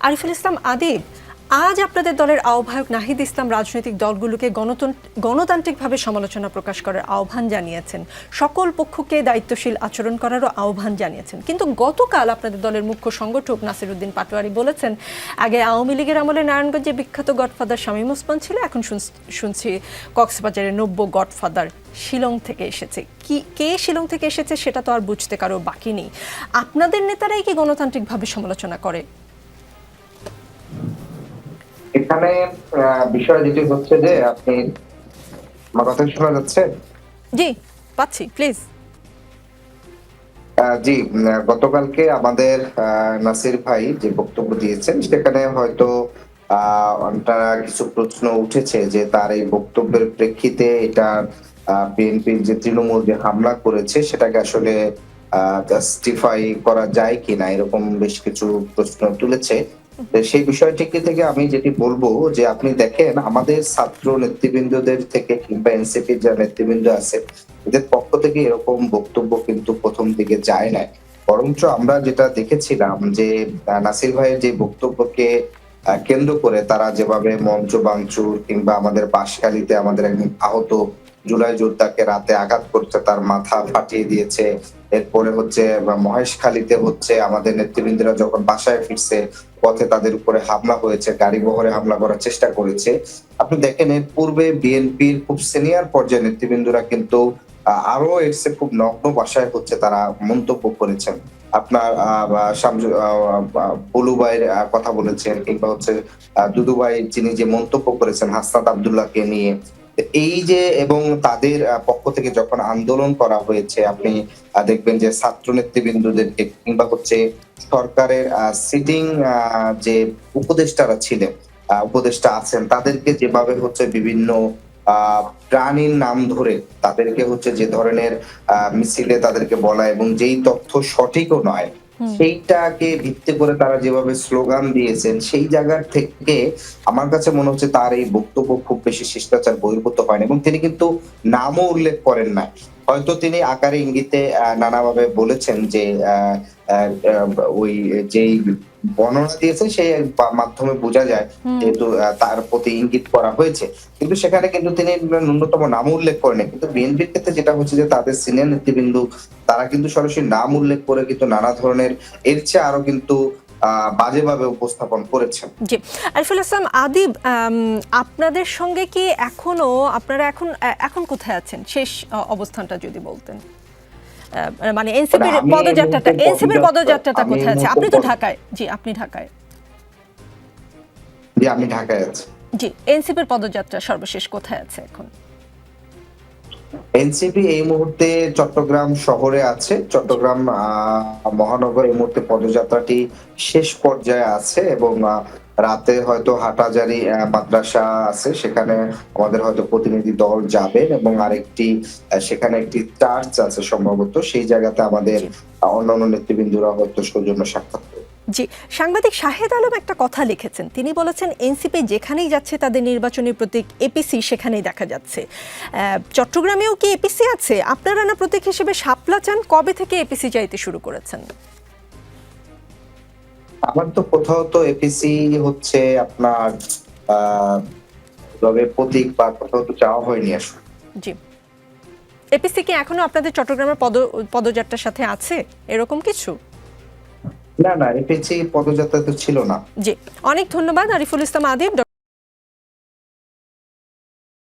আরিফুল ইসলাম, আদিব, আজ আপনাদের দলের আহ্বায়ক নাহিদ ইসলাম রাজনৈতিক দলগুলোকে গণতন্ত্র গণতান্ত্রিকভাবে সমালোচনা প্রকাশ করার আহ্বান জানিয়েছেন। সকল পক্ষকে দায়িত্বশীল আচরণ করারও আহ্বান জানিয়েছেন। কিন্তু গতকাল আপনাদের দলের মুখ্য সংগঠক নাসিরুদ্দিন পাটোয়ারি বলেছেন, আগে আওয়ামী লীগের আমলে নারায়ণগঞ্জে বিখ্যাত গডফাদার শামীম ওসমান ছিল, এখন শুন- শুনছি কক্সবাজারের নব্য গডফাদার শিলং থেকে এসেছে। কি, কে শিলং থেকে এসেছে সেটা তো আর বুঝতে কারও বাকি নেই। আপনাদের নেতারাই কি গণতান্ত্রিকভাবে সমালোচনা করে? এখানে বিষয় যেটি হচ্ছে যে আপনি আমার কথা শোনা যাচ্ছে? জি পাচ্ছি প্লিজ জি গতকালকে আমাদের নাসির ভাই যে বক্তব্য দিয়েছেন সেখানে হয়তো তারা কিছু প্রশ্ন উঠেছে যে তার এই বক্তব্যের প্রেক্ষিতে এটা বিএনপির যে তৃণমূল যে হামলা করেছে সেটাকে আসলে জাস্টিফাই করা যায় কিনা এরকম বেশ কিছু প্রশ্ন তুলেছে। সেই বিষয়টিকে থেকে আমি যেটি বলব যে আপনি দেখেন, আমাদের ছাত্র নেতৃবৃন্দদের থেকে কিংবা এনসিপির যা নেতৃবৃন্দ আছে, এদের পক্ষ থেকে এরকম বক্তব্য কিন্তু প্রথম দিকে যায় না বরঞ্চ আমরা যেটা দেখেছিলাম যে নাসির ভাইয়ের যে বক্তব্যকে কেন্দ্র করে তারা যেভাবে মঞ্চ বাংচুর কিংবা আমাদের বাসখালীতে আমাদের একজন আহত জুলাই যোদ্ধাকে রাতে আঘাত করছে তার মাথা ফাটিয়ে দিয়েছে। এরপরে হচ্ছে মহেশখালীতে হচ্ছে আমাদের নেতৃবৃন্দরা যখন বাসায় ফিরছে, পথে তাদের উপরে হামলা হয়েছে, গাড়ি বহরে হামলা করার চেষ্টা করেছে। আপনি দেখেন, এর পূর্বে বিএনপির খুব সিনিয়র পর্যায়ের নেতৃবৃন্দরা কিন্তু আরও এর খুব নগ্ন ভাষায় হচ্ছে তারা মন্তব্য করেছেন। আপনার বুলু ভাইয়ের কথা বলেছেন কিংবা হচ্ছে দুদু ভাই যিনি যে মন্তব্য করেছেন, হাসনাত আবদুল্লাহকে নিয়ে এই যে এবং তাদের পক্ষ থেকে যখন আন্দোলন করা হয়েছে, আপনি দেখবেন যে ছাত্র নেতৃবৃন্দদেরকে কিংবা হচ্ছে সরকারের সিটিং যে উপদেষ্টারা ছিলেন উপদেষ্টা আছেন, তাদেরকে যেভাবে হচ্ছে বিভিন্ন প্রাণীর নাম ধরে তাদেরকে হচ্ছে যে ধরনের মিছিলে তাদেরকে বলা এবং যেই তথ্য সঠিকও নয়। সেইটাকে ভিত্তি করে তারা যেভাবে স্লোগান দিয়েছেন, সেই জায়গার থেকে আমার কাছে মনে হচ্ছে তার এই বক্তব্য খুব বেশি শিষ্টাচার বহির্ভূত হয়নি এবং তিনি কিন্তু নামও উল্লেখ করেন না হয়তো তিনি আকারে ইঙ্গিতে নানাভাবে বলেছেন যে ওই যেই বর্ণনা দিয়েছে সেই মাধ্যমে বোঝা যায় যেহেতু তার প্রতি ইঙ্গিত করা হয়েছে। কিন্তু সেখানে কিন্তু তিনি ন্যূনতম নাম উল্লেখ করেনি কিন্তু বিএনপির ক্ষেত্রে যেটা হচ্ছে যে তাদের সিনিয়র নেতৃবৃন্দু তারা কিন্তু সরাসরি নাম উল্লেখ করে কিন্তু নানা ধরনের এর চেয়ে আরও কিন্তু আহ বাজেভাবে উপস্থাপন করেছেন। জি। আরিফুল ইসলাম আদিব আপনাদের সঙ্গে কি এখনও আপনারা এখন এখন কোথায় আছেন? শেষ অবস্থানটা যদি বলতেন। মানে এনসিপির এই পদযাত্রাটা এনসিপির পদযাত্রাটা কোথায় আছে? আপনি তো ঢাকায়। জি আপনি ঢাকায়। জি আমি ঢাকায় আছি। জি এনসিপির পদযাত্রা সর্বশেষ কোথায় আছে এখন? এনসিপি এই মুহূর্তে চট্টগ্রাম শহরে আছে। চট্টগ্রাম আহ, মহানগর এই মুহূর্তে পদযাত্রাটি শেষ পর্যায়ে আছে এবং রাতে হয়তো হাটাজারি মাদ্রাসা আছে। সেখানে আমাদের হয়তো প্রতিনিধি দল যাবেন এবং আরেকটি সেখানে একটি চার্চ আছে সম্ভবত। সেই জায়গাতে আমাদের অন্যান্য নেতৃবৃন্দরা হয়তো সৌজন্য সাক্ষাৎ। জি সাংবাদিক শাহেদ আলম একটা কথা লিখেছেন। তিনি বলেছেন এনসিপি যেখানেই যাচ্ছে তাদের নির্বাচনী প্রতীক এপিসি সেখানেই দেখা যাচ্ছে। চট্টগ্রামেও কি এপিসি আছে? আপনারা না প্রতীক হিসেবে শাপলা চান? কবে থেকে এপিসি চাইতে শুরু করেছেন? আমার তো কোথাও তো এপিসি হচ্ছে আপনার আহ তবে প্রতীক বা কোথাও তো চাওয়া হয়নি আসলে। জি। এপিসি কি এখনও আপনাদের চট্টগ্রামের পদ পদযাত্রার সাথে আছে? এরকম কিছু? না না এফএসসি পদযাত্রা তো ছিল না। জি। অনেক ধন্যবাদ আরিফুল ইসলাম আদিব